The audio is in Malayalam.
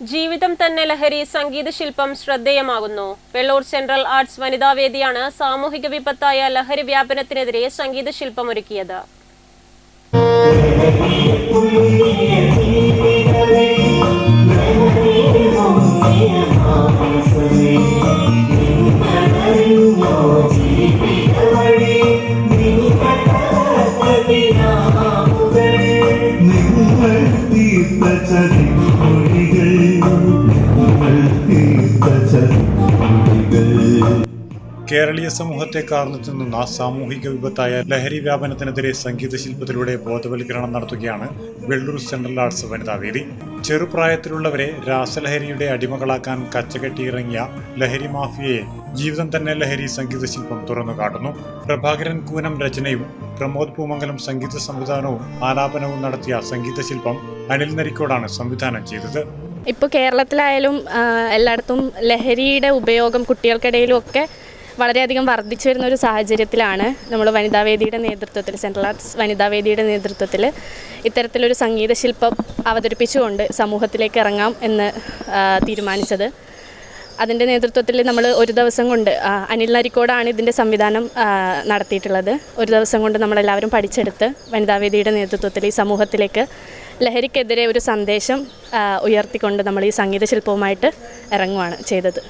ജീവിതം തന്നെ ലഹരി സംഗീത ശില്പം ശ്രദ്ധേയമാകുന്നു. വെള്ളൂർ സെൻട്രൽ ആർട്സ് വനിതാവേദിയാണ് സാമൂഹിക വിപത്തായ ലഹരി വ്യാപനത്തിനെതിരെ സംഗീത ശില്പമൊരുക്കിയത് നിങ്ങൾ കേരളീയ സമൂഹത്തെ കാർന്നു തിന്നുന്ന സാമൂഹിക വിപത്തായ ലഹരി വ്യാപനത്തിനെതിരെ സംഗീത ശില്പത്തിലൂടെ ബോധവൽക്കരണം നടത്തുകയാണ് വെള്ളൂർ സെൻട്രൽ ആർട്സ് വനിതാവേദി ചെറുപ്രായത്തിലുള്ളവരെ രാസലഹരിയുടെ അടിമകളാക്കാൻ കച്ചകെട്ടിയിറങ്ങിയ ലഹരി മാഫിയയെ ജീവിതം തന്നെ ലഹരി സംഗീത ശില്പം തുറന്നു കാട്ടുന്നു പ്രഭാകരൻ കൂനം രചനയും പ്രമോദ് പൂമംഗലം സംഗീത സംവിധാനവും ആലാപനവും നടത്തിയ സംഗീത ശില്പം അനിൽ നരിക്കോടാണ് സംവിധാനം ചെയ്തത്. ഇപ്പോൾ കേരളത്തിലായാലും എല്ലായിടത്തും ലഹരിയുടെ ഉപയോഗം കുട്ടികൾക്കിടയിലും ഒക്കെ വളരെയധികം വർദ്ധിച്ചു വരുന്ന ഒരു സാഹചര്യത്തിലാണ് നമ്മൾ വനിതാവേദിയുടെ നേതൃത്വത്തിൽ സെൻട്രൽ ആർട്സ് വനിതാവേദിയുടെ നേതൃത്വത്തിൽ ഇത്തരത്തിലൊരു സംഗീത ശില്പം അവതരിപ്പിച്ചുകൊണ്ട് സമൂഹത്തിലേക്ക് ഇറങ്ങാം എന്ന് തീരുമാനിച്ചത്. അതിന്റെ നേതൃത്വത്തിൽ നമ്മൾ ഒരു ദിവസം കൊണ്ട് അനിൽ നരിക്കോടാണ് ഇതിന്റെ സംവിധാനം നടത്തിയിട്ടുള്ളത്. ഒരു ദിവസം കൊണ്ട് നമ്മളെല്ലാവരും പഠിച്ചെടുത്ത് വനിതാവേദിയുടെ നേതൃത്വത്തിൽ ഈ സമൂഹത്തിലേക്ക് ലഹരിക്കെതിരെ ഒരു സന്ദേശം ഉയർത്തിക്കൊണ്ട് നമ്മൾ ഈ സംഗീത ശില്പവുമായിട്ട് ഇറങ്ങുവാണ് ചെയ്തത്.